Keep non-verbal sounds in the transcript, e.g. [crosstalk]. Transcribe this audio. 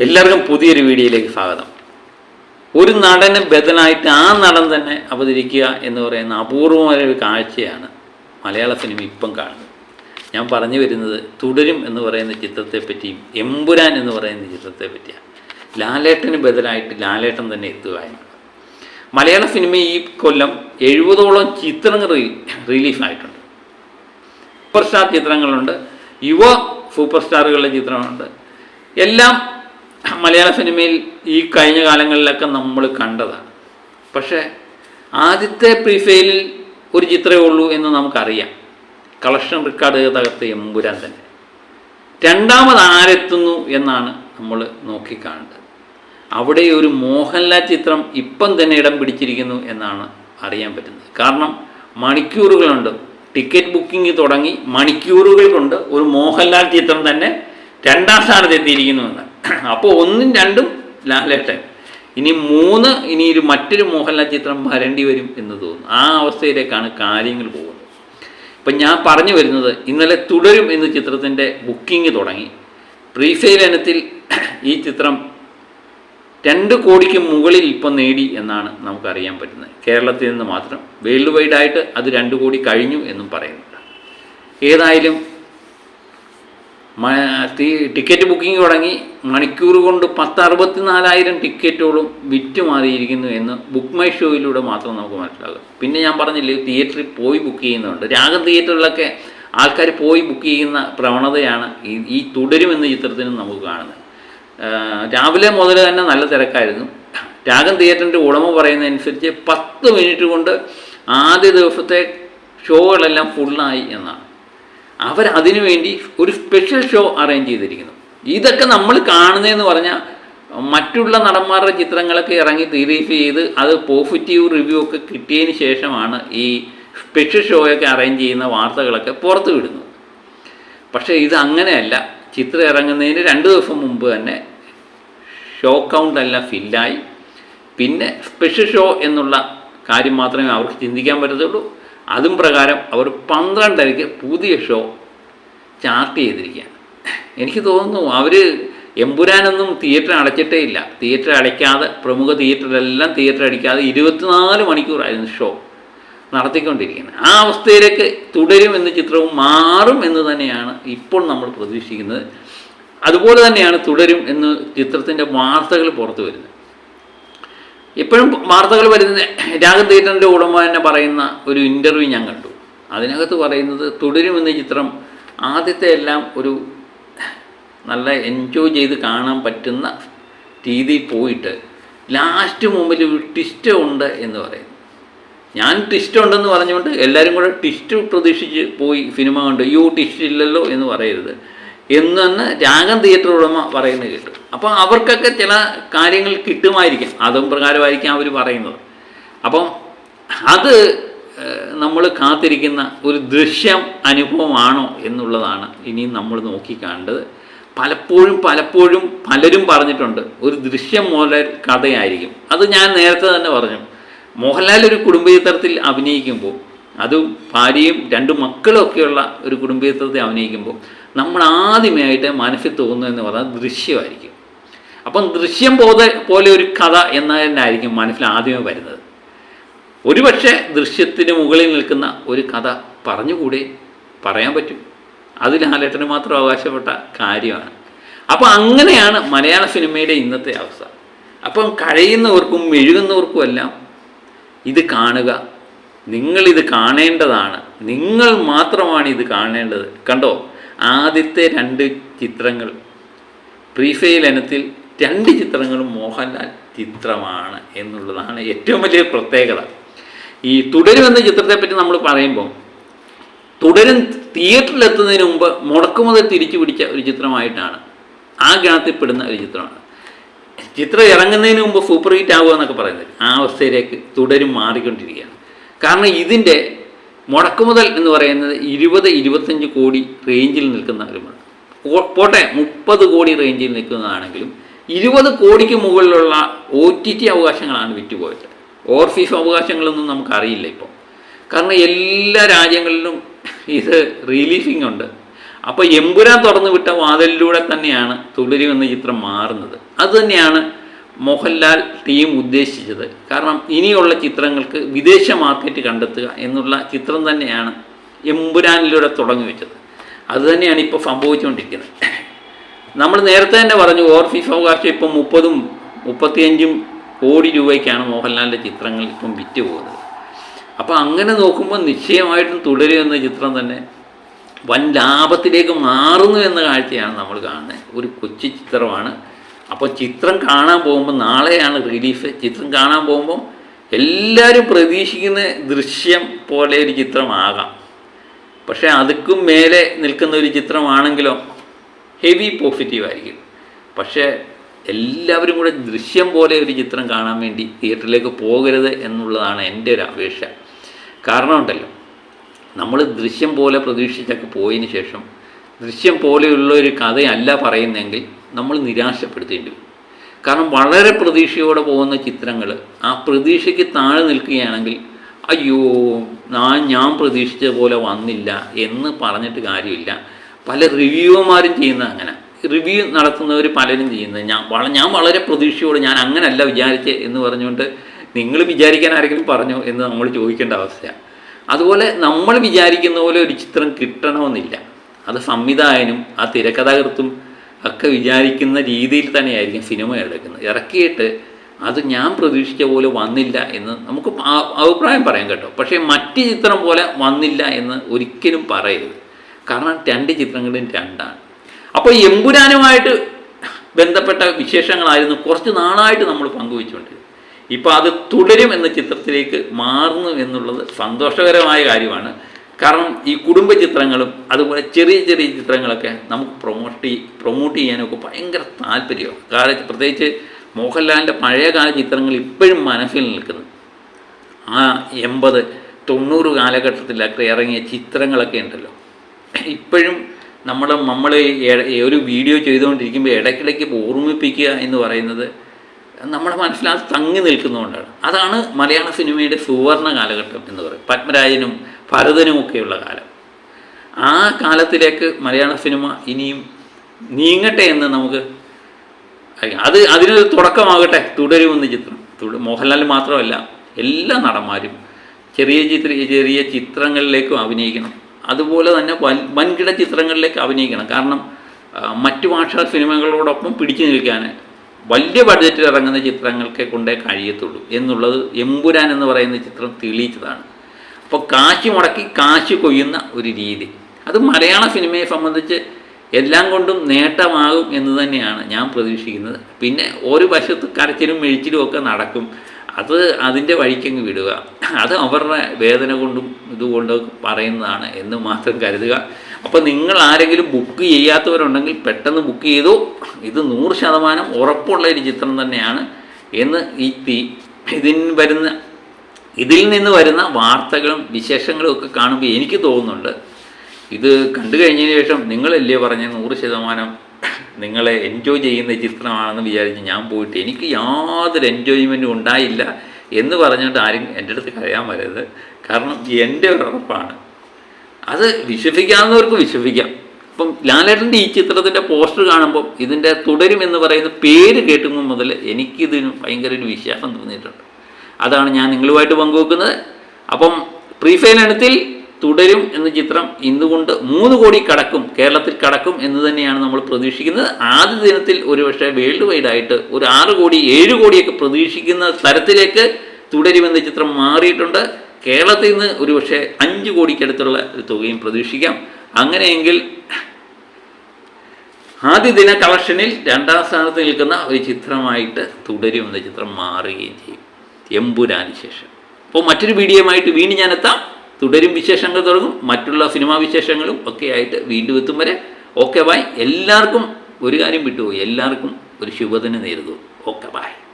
എല്ലാവർക്കും പുതിയൊരു വീഡിയോയിലേക്ക് സ്വാഗതം. ഒരു നടന് ബദലായിട്ട് ആ നടൻ തന്നെ അവതരിക്കുക എന്ന് പറയുന്ന അപൂർവമായ ഒരു കാഴ്ചയാണ് മലയാള സിനിമ ഇപ്പം കാണുന്നത്. ഞാൻ പറഞ്ഞു വരുന്നത് തുടരും എന്ന് പറയുന്ന ചിത്രത്തെ പറ്റിയും എമ്പുരാൻ എന്ന് പറയുന്ന ചിത്രത്തെ പറ്റിയാണ് ലാലേട്ടന് ബദലായിട്ട് ലാലേട്ടൻ തന്നെ എത്തുക മലയാള സിനിമ ഈ കൊല്ലം എഴുപതോളം ചിത്രങ്ങൾ റിലീസായിട്ടുണ്ട് സൂപ്പർ സ്റ്റാർ ചിത്രങ്ങളുണ്ട് യുവ സൂപ്പർ സ്റ്റാറുകളുടെ ചിത്രമുണ്ട് എല്ലാം മലയാള സിനിമയിൽ ഈ കഴിഞ്ഞ കാലങ്ങളിലൊക്കെ നമ്മൾ കണ്ടതാണ്. പക്ഷേ ആദ്യത്തെ പ്രീഫെയിലിൽ ഒരു ചിത്രമേ ഉള്ളൂ എന്ന് നമുക്കറിയാം. കളക്ഷൻ റെക്കോർഡ് തകർത്ത എമ്പുരാൻ തന്നെ. രണ്ടാമത് ആരെത്തുന്നു എന്നാണ് നമ്മൾ നോക്കിക്കാണേണ്ടത് അവിടെ ഒരു മോഹൻലാൽ ചിത്രം ഇപ്പം തന്നെ ഇടം പിടിച്ചിരിക്കുന്നു എന്നാണ് അറിയാൻ പറ്റുന്നത്. കാരണം മണിക്കൂറുകളുണ്ട്. ടിക്കറ്റ് ബുക്കിംഗ് തുടങ്ങി മണിക്കൂറുകൾ കൊണ്ട് ഒരു മോഹൻലാൽ ചിത്രം തന്നെ രണ്ടാം സ്ഥാനത്ത് എത്തിയിരിക്കുന്നു എന്ന് [clears throat] അപ്പോൾ ഒന്നും രണ്ടും ലാലേട്ടൻ ഇനി മൂന്ന് ഇനി ഒരു മറ്റൊരു മോഹൻലാൽ ചിത്രം വരേണ്ടി വരും എന്ന് തോന്നുന്നു. ആ അവസ്ഥയിലേക്കാണ് കാര്യങ്ങൾ പോകുന്നത്. ഇപ്പം ഞാൻ പറഞ്ഞു വരുന്നത് ഇന്നലെ തുടരും എന്ന ചിത്രത്തിന്റെ ബുക്കിംഗ് തുടങ്ങി. പ്രീസെയിൽ ഇനത്തിൽ [clears throat] ഈ ചിത്രം രണ്ട് കോടിക്ക് മുകളിൽ ഇപ്പം നേടി എന്നാണ് നമുക്കറിയാൻ പറ്റുന്നത്. കേരളത്തിൽ നിന്ന് മാത്രം. വേൾഡ് വൈഡായിട്ട് അത് രണ്ട് കോടി കഴിഞ്ഞു എന്നും പറയുന്നുണ്ട്. ഏതായാലും ടിക്കറ്റ് ബുക്കിംഗ് തുടങ്ങി മണിക്കൂർ കൊണ്ട് പത്ത് അറുപത്തിനാലായിരം ടിക്കറ്റോളം വിറ്റ് മാറിയിരിക്കുന്നു എന്ന് ബുക്ക് മൈ ഷോയിലൂടെ മാത്രം നമുക്ക് മനസ്സിലാകും. പിന്നെ ഞാൻ പറഞ്ഞില്ലേ തിയേറ്ററിൽ പോയി ബുക്ക് ചെയ്യുന്നുണ്ട്. രാഗം തിയേറ്ററിലൊക്കെ ആൾക്കാർ പോയി ബുക്ക് ചെയ്യുന്ന പ്രവണതയാണ് ഈ ഈ തുടരും എന്ന ചിത്രത്തിനും നമുക്ക് കാണുന്നത്. രാവിലെ മുതൽ തന്നെ നല്ല തിരക്കായിരുന്നു. രാഗം തിയേറ്ററിന്റെ ഉടമ പറയുന്നതനുസരിച്ച് പത്ത് മിനിറ്റ് കൊണ്ട് ആദ്യ ദിവസത്തെ ഷോകളെല്ലാം ഫുള്ളായി എന്നാണ്. അവർ അതിനുവേണ്ടി ഒരു സ്പെഷ്യൽ ഷോ അറേഞ്ച് ചെയ്തിരിക്കുന്നു. ഇതൊക്കെ നമ്മൾ കാണുന്നതെന്ന് പറഞ്ഞാൽ മറ്റുള്ള നടന്മാരുടെ ചിത്രങ്ങളൊക്കെ ഇറങ്ങി റിലീസ് ചെയ്ത് അത് പോസിറ്റീവ് റിവ്യൂ ഒക്കെ കിട്ടിയതിന് ശേഷമാണ് ഈ സ്പെഷ്യൽ ഷോയൊക്കെ അറേഞ്ച് ചെയ്യുന്ന വാർത്തകളൊക്കെ പുറത്തു വിടുന്നത്. പക്ഷേ ഇത് അങ്ങനെയല്ല. ചിത്രം ഇറങ്ങുന്നതിന് രണ്ട് ദിവസം മുമ്പ് തന്നെ ഷോ കൗണ്ട് എല്ലാം ഫില്ലായി പിന്നെ സ്പെഷ്യൽ ഷോ എന്നുള്ള കാര്യം മാത്രമേ അവർക്ക് ചിന്തിക്കാൻ പറ്റത്തുള്ളൂ. അതും പ്രകാരം അവർ പന്ത്രണ്ടരയ്ക്ക് പുതിയ ഷോ ചാർട്ട് ചെയ്തിരിക്കുകയാണ്. എനിക്ക് തോന്നുന്നു അവർ എമ്പുരാനൊന്നും തിയേറ്റർ അടച്ചിട്ടേ ഇല്ല. തിയേറ്റർ അടയ്ക്കാതെ പ്രമുഖ തിയേറ്ററിലെല്ലാം തിയേറ്റർ അടിക്കാതെ ഇരുപത്തിനാല് മണിക്കൂറായിരുന്നു ഷോ നടത്തിക്കൊണ്ടിരിക്കുന്നത്. ആ അവസ്ഥയിലേക്ക് തുടരും എന്ന ചിത്രവും മാറും എന്ന് തന്നെയാണ് ഇപ്പോൾ നമ്മൾ പ്രതീക്ഷിക്കുന്നത്. അതുപോലെ തന്നെയാണ് തുടരും എന്ന് ചിത്രത്തിന്റെ വാർത്തകൾ പുറത്തു വരുന്നത്. ഇപ്പോഴും വാർത്തകൾ വരുന്ന രാഗം തിയേറ്ററിന്റെ ഉടമ തന്നെ പറയുന്ന ഒരു ഇന്റർവ്യൂ ഞാൻ കണ്ടു. അതിനകത്ത് പറയുന്നത് തുടരുമെന്ന ചിത്രം ആദ്യത്തെ എല്ലാം ഒരു നല്ല എൻജോയ് ചെയ്ത് കാണാൻ പറ്റുന്ന രീതിയിൽ പോയിട്ട് ലാസ്റ്റ് മുമ്പിൽ ഒരു ട്വിസ്റ്റ് ഉണ്ട് എന്ന് പറയുന്നു. ഞാൻ ട്വിസ്റ്റ് ഉണ്ടെന്ന് പറഞ്ഞുകൊണ്ട് എല്ലാവരും കൂടെ ട്വിസ്റ്റ് പ്രതീക്ഷിച്ച് പോയി സിനിമ കണ്ടു യു ട്വിസ്റ്റ് ഇല്ലല്ലോ എന്ന് പറയരുത്. എന്ന് തന്നെ രാഗം തിയേറ്റർ ഉടമ പറയുന്നത് കേട്ടു. അപ്പോൾ അവർക്കൊക്കെ ചില കാര്യങ്ങൾ കിട്ടുമായിരിക്കാം. അതും പ്രകാരമായിരിക്കും അവർ പറയുന്നത്. അപ്പം അത് നമ്മൾ കാത്തിരിക്കുന്ന ഒരു ദൃശ്യം അനുഭവമാണോ എന്നുള്ളതാണ് ഇനിയും നമ്മൾ നോക്കിക്കാണ്ടത്. പലപ്പോഴും പലപ്പോഴും പലരും പറഞ്ഞിട്ടുണ്ട് ഒരു ദൃശ്യം മോഹൻലാൽ കഥയായിരിക്കും. അത് ഞാൻ നേരത്തെ തന്നെ പറഞ്ഞു. മോഹൻലാൽ ഒരു കുടുംബ ചിത്രത്തിൽ അഭിനയിക്കുമ്പോൾ അതും ഭാര്യയും രണ്ട് മക്കളും ഒക്കെയുള്ള ഒരു കുടുംബ ചിത്രത്തിൽ അഭിനയിക്കുമ്പോൾ നമ്മൾ ആദ്യമായിട്ട് മനസ്സിൽ തോന്നുന്നതെന്ന് പറഞ്ഞാൽ ദൃശ്യമായിരിക്കും. അപ്പം ദൃശ്യം പോലെ പോലെ ഒരു കഥ എന്ന തന്നെയായിരിക്കും മനസ്സിൽ ആദ്യമേ വരുന്നത്. ഒരുപക്ഷെ ദൃശ്യത്തിന് മുകളിൽ നിൽക്കുന്ന ഒരു കഥ പറഞ്ഞുകൂടെ പറയാൻ പറ്റും. അത് ലാലേട്ടന് മാത്രം അവകാശപ്പെട്ട കാര്യമാണ്. അപ്പോൾ അങ്ങനെയാണ് മലയാള സിനിമയുടെ ഇന്നത്തെ അവസ്ഥ. അപ്പം കഴിയുന്നവർക്കും എഴുകുന്നവർക്കും എല്ലാം ഇത് കാണുക നിങ്ങളിത് കാണേണ്ടതാണ്. നിങ്ങൾ മാത്രമാണ് ഇത് കാണേണ്ടത്. കണ്ടോ? ആദ്യത്തെ രണ്ട് ചിത്രങ്ങൾ. പ്രീഫെയിൽ ഇനത്തിൽ രണ്ട് ചിത്രങ്ങളും മോഹൻലാൽ ചിത്രമാണ് എന്നുള്ളതാണ് ഏറ്റവും വലിയ പ്രത്യേകത. ഈ തുടരുമെന്ന ചിത്രത്തെപ്പറ്റി നമ്മൾ പറയുമ്പോൾ തുടരും തിയേറ്ററിലെത്തുന്നതിന് മുമ്പ് മുടക്കുമുതൽ തിരിച്ചു പിടിച്ച ഒരു ചിത്രമായിട്ടാണ്. ആ ഗണത്തിൽപ്പെടുന്ന ഒരു ചിത്രമാണ്. ചിത്രം ഇറങ്ങുന്നതിന് മുമ്പ് സൂപ്പർ ഹിറ്റ് ആവുക എന്നൊക്കെ പറയുന്നത്. ആ അവസ്ഥയിലേക്ക് തുടരും മാറിക്കൊണ്ടിരിക്കുകയാണ്. കാരണം ഇതിന്റെ മുടക്കുമുതൽ എന്ന് പറയുന്നത് ഇരുപത് ഇരുപത്തഞ്ച് കോടി റേഞ്ചിൽ നിൽക്കുന്ന ആരുമാണ് പോട്ടെ മുപ്പത് കോടി റേഞ്ചിൽ നിൽക്കുന്നതാണെങ്കിലും ഇരുപത് കോടിക്ക് മുകളിലുള്ള ഒ ടി ടി അവകാശങ്ങളാണ് വിറ്റുപോയത്. ഓവർസീസ് അവകാശങ്ങളൊന്നും നമുക്കറിയില്ല ഇപ്പോൾ. കാരണം എല്ലാ രാജ്യങ്ങളിലും ഇത് റിലീഫിംഗ് ഉണ്ട്. അപ്പോൾ എമ്പുരാൻ തുറന്നു വിട്ട വാതിലിലൂടെ തന്നെയാണ് തുടരുമെന്ന ചിത്രം മാറുന്നത്. അതുതന്നെയാണ് മോഹൻലാൽ ടീം ഉദ്ദേശിച്ചത്. കാരണം ഇനിയുള്ള ചിത്രങ്ങൾക്ക് വിദേശ മാർക്കറ്റ് കണ്ടെത്തുക എന്നുള്ള ചിത്രം തന്നെയാണ് എമ്പുരാനിലൂടെ തുടങ്ങി വെച്ചത്. അതുതന്നെയാണ് ഇപ്പോൾ സംഭവിച്ചുകൊണ്ടിരിക്കുന്നത്. നമ്മൾ നേരത്തെ തന്നെ പറഞ്ഞു ഓർഫീസ് അവകാശം ഇപ്പം മുപ്പതും മുപ്പത്തിയഞ്ചും കോടി രൂപയ്ക്കാണ് മോഹൻലാലിന്റെ ചിത്രങ്ങൾ ഇപ്പം വിറ്റ് പോകുന്നത് അപ്പോൾ അങ്ങനെ നോക്കുമ്പോൾ നിശ്ചയമായിട്ടും തുടരും എന്ന ചിത്രം തന്നെ വൻ ലാഭത്തിലേക്ക് മാറുന്നു എന്ന കാഴ്ചയാണ് നമ്മൾ കാണുന്നത്. ഒരു കൊച്ചു ചിത്രമാണ്. അപ്പോൾ ചിത്രം കാണാൻ പോകുമ്പോൾ നാളെയാണ് റിലീഫ്. ചിത്രം കാണാൻ പോകുമ്പം എല്ലാവരും പ്രതീക്ഷിക്കുന്ന ദൃശ്യം പോലെ ഒരു ചിത്രമാകാം. പക്ഷേ അതുക്കും മേലെ നിൽക്കുന്ന ഒരു ചിത്രമാണെങ്കിലോ ഹെവി പോസിറ്റീവായിരിക്കും പക്ഷേ എല്ലാവരും കൂടെ ദൃശ്യം പോലെ ഒരു ചിത്രം കാണാൻ വേണ്ടി തിയേറ്ററിലേക്ക് പോകരുത് എന്നുള്ളതാണ് എന്റെ ഒരു അപേക്ഷ. കാരണമുണ്ടല്ലോ നമ്മൾ ദൃശ്യം പോലെ പ്രതീക്ഷിച്ചൊക്കെ പോയതിന് ശേഷം ദൃശ്യം പോലെയുള്ള ഒരു കഥയല്ല പറയുന്നതെങ്കിൽ നമ്മൾ നിരാശപ്പെടുത്തേണ്ടി വരും. കാരണം വളരെ പ്രതീക്ഷയോടെ പോകുന്ന ചിത്രങ്ങൾ ആ പ്രതീക്ഷയ്ക്ക് താഴെ നിൽക്കുകയാണെങ്കിൽ അയ്യോ ഞാൻ ഞാൻ പ്രതീക്ഷിച്ച പോലെ വന്നില്ല എന്ന് പറഞ്ഞിട്ട് കാര്യമില്ല. പല റിവ്യൂമാരും ചെയ്യുന്ന അങ്ങനെ. റിവ്യൂ നടത്തുന്നവർ പലരും ചെയ്യുന്നത് ഞാൻ ഞാൻ വളരെ പ്രതീക്ഷയോടെ ഞാൻ അങ്ങനല്ല വിചാരിച്ച് എന്ന് പറഞ്ഞുകൊണ്ട് നിങ്ങൾ വിചാരിക്കാൻ ആരെങ്കിലും പറഞ്ഞു എന്ന് നമ്മൾ ചോദിക്കേണ്ട അവസ്ഥയാണ് അതുപോലെ നമ്മൾ വിചാരിക്കുന്ന പോലെ ഒരു ചിത്രം കിട്ടണമെന്നില്ല. അത് സംവിധായകനും ആ തിരക്കഥാകൃത്തും ഒക്കെ വിചാരിക്കുന്ന രീതിയിൽ തന്നെയായിരിക്കും സിനിമ എടുക്കുന്നത്. ഇറക്കിയിട്ട് അത് ഞാൻ പ്രതീക്ഷിച്ച പോലെ വന്നില്ല എന്ന് നമുക്ക് അഭിപ്രായം പറയാം കേട്ടോ. പക്ഷേ മറ്റ് ചിത്രം പോലെ വന്നില്ല എന്ന് ഒരിക്കലും പറയരുത്. കാരണം രണ്ട് ചിത്രങ്ങളും രണ്ടാണ്. അപ്പോൾ എമ്പുരാനുമായിട്ട് ബന്ധപ്പെട്ട വിശേഷങ്ങളായിരുന്നു കുറച്ച് നാളായിട്ട് നമ്മൾ പങ്കുവെച്ചുകൊണ്ടിരുന്നത്. ഇപ്പോൾ അത് തുടരും എന്ന ചിത്രത്തിലേക്ക് മാറുന്നു എന്നുള്ളത് സന്തോഷകരമായ കാര്യമാണ്. കാരണം ഈ കുടുംബ ചിത്രങ്ങളും അതുപോലെ ചെറിയ ചെറിയ ചിത്രങ്ങളൊക്കെ നമുക്ക് പ്രൊമോട്ട് പ്രൊമോട്ട് ചെയ്യാനൊക്കെ ഭയങ്കര താല്പര്യമാണ്. കാരണം പ്രത്യേകിച്ച് മോഹൻലാലിന്റെ പഴയകാല ചിത്രങ്ങൾ ഇപ്പോഴും മനസ്സിൽ നിൽക്കുന്നു. ആ എൺപത് തൊണ്ണൂറ് കാലഘട്ടത്തിലൊക്കെ ഇറങ്ങിയ ചിത്രങ്ങളൊക്കെ ഉണ്ടല്ലോ. ഇപ്പോഴും നമ്മൾ നമ്മൾ ഒരു വീഡിയോ ചെയ്തുകൊണ്ടിരിക്കുമ്പോൾ ഇടയ്ക്കിടയ്ക്ക് ഓർമ്മിപ്പിക്കുക എന്ന് പറയുന്നത് നമ്മുടെ മനസ്സിലാകെ തങ്ങി നിൽക്കുന്നതുകൊണ്ടാണ്. അതാണ് മലയാള സിനിമയുടെ സുവർണ കാലഘട്ടം എന്ന് പറയും. പത്മരാജനും ഭരതനും ഒക്കെയുള്ള കാലം. ആ കാലത്തിലേക്ക് മലയാള സിനിമ ഇനിയും നീങ്ങട്ടെ എന്ന് നമുക്ക് അത് അതിനൊരു തുടക്കമാകട്ടെ തുടരുമെന്ന് ചിത്രം. മോഹൻലാൽ മാത്രമല്ല എല്ലാ നടന്മാരും ചെറിയ ചിത്ര ചെറിയ ചിത്രങ്ങളിലേക്കും അഭിനയിക്കണം. അതുപോലെ തന്നെ വൻ വൻകിട ചിത്രങ്ങളിലേക്ക് അഭിനയിക്കണം. കാരണം മറ്റു ഭാഷാ സിനിമകളോടൊപ്പം പിടിച്ചു നിൽക്കാൻ വലിയ ബഡ്ജറ്റിൽ ഇറങ്ങുന്ന ചിത്രങ്ങൾക്കെ കൊണ്ടേ കഴിയത്തുള്ളൂ എന്നുള്ളത് എമ്പുരാൻ എന്ന് പറയുന്ന ചിത്രം തെളിയിച്ചതാണ്. അപ്പോൾ കാശ് മുടക്കി കാശ് കൊയ്യുന്ന ഒരു രീതി. അത് മലയാള സിനിമയെ സംബന്ധിച്ച് എല്ലാം കൊണ്ടും നേട്ടമാകും എന്ന് തന്നെയാണ് ഞാൻ പ്രതീക്ഷിക്കുന്നത്. പിന്നെ ഒരു വശത്ത് കരച്ചിലും മെഴിച്ചിലും ഒക്കെ നടക്കും. അത് അതിന്റെ വഴിക്കങ്ങ് വിടുക. അത് അവരുടെ വേദന കൊണ്ടും ഇതുകൊണ്ടും പറയുന്നതാണ് എന്ന് മാത്രം കരുതുക. അപ്പോൾ നിങ്ങൾ ആരെങ്കിലും ബുക്ക് ചെയ്യാത്തവരുണ്ടെങ്കിൽ പെട്ടെന്ന് ബുക്ക് ചെയ്തു. ഇത് നൂറ് ശതമാനം ഉറപ്പുള്ള ഒരു ചിത്രം തന്നെയാണ് എന്ന് ഈ തീ ഇതിന് വരുന്ന ഇതിൽ നിന്ന് വരുന്ന വാർത്തകളും വിശേഷങ്ങളും ഒക്കെ കാണുമ്പോൾ എനിക്ക് തോന്നുന്നുണ്ട്. ഇത് കണ്ടു കഴിഞ്ഞതിന് ശേഷം നിങ്ങളല്ലേ പറഞ്ഞ നൂറ് ശതമാനം നിങ്ങളെ എൻജോയ് ചെയ്യുന്ന ചിത്രമാണെന്ന് വിചാരിച്ച് ഞാൻ പോയിട്ട് എനിക്ക് യാതൊരു എൻജോയ്മെന്റും ഉണ്ടായില്ല എന്ന് പറഞ്ഞുകൊണ്ട് ആരും എന്റെ അടുത്ത് കരയാൻ വരരുത്. കാരണം എന്റെ ഉറപ്പാണ്. അത് വിശ്വസിക്കാവുന്നവർക്ക് വിശ്വസിക്കാം. ഇപ്പം ലാലേട്ടന്റെ ഈ ചിത്രത്തിന്റെ പോസ്റ്റർ കാണുമ്പോൾ ഇതിന്റെ തുടരും എന്ന് പറയുന്ന പേര് കേട്ടുമ്പോൾ മുതൽ എനിക്കിതിന് ഭയങ്കര ഒരു വിശ്വാസം തോന്നിയിട്ടുണ്ട്. അതാണ് ഞാൻ നിങ്ങളുമായിട്ട് പങ്കുവെക്കുന്നത്. അപ്പം പ്രീഫെയിൽ ഇനത്തിൽ തുടരും എന്ന ചിത്രം ഇന്നുകൊണ്ട് മൂന്ന് കോടി കടക്കും കേരളത്തിൽ കടക്കും എന്ന് തന്നെയാണ് നമ്മൾ പ്രതീക്ഷിക്കുന്നത്. ആദ്യ ദിനത്തിൽ ഒരുപക്ഷെ വേൾഡ് വൈഡ് ആയിട്ട് ഒരു ആറ് കോടി ഏഴ് കോടിയൊക്കെ പ്രതീക്ഷിക്കുന്ന തരത്തിലേക്ക് തുടരുമെന്ന ചിത്രം മാറിയിട്ടുണ്ട്. കേരളത്തിൽ നിന്ന് ഒരുപക്ഷെ അഞ്ച് കോടിക്കടുത്തുള്ള ഒരു തുകയും പ്രതീക്ഷിക്കാം. അങ്ങനെയെങ്കിൽ ആദ്യ ദിന കളക്ഷനിൽ രണ്ടാം സ്ഥാനത്ത് നിൽക്കുന്ന ഒരു ചിത്രമായിട്ട് തുടരും എന്ന ചിത്രം മാറുകയും ചെയ്യും. എമ്പുരാന് ശേഷം അപ്പോൾ മറ്റൊരു വീഡിയോയുമായിട്ട് വീണ്ടും ഞാൻ എത്താം തുടരും വിശേഷങ്ങൾ തുടങ്ങും. മറ്റുള്ള സിനിമാ വിശേഷങ്ങളും ഒക്കെ ആയിട്ട് വീണ്ടും എത്തും വരെ. ഓക്കെ ബായ് എല്ലാവർക്കും ഒരു കാര്യം വിട്ടുപോയി എല്ലാവർക്കും ഒരു ശുഭദിനം നേരുന്നു. Okay bye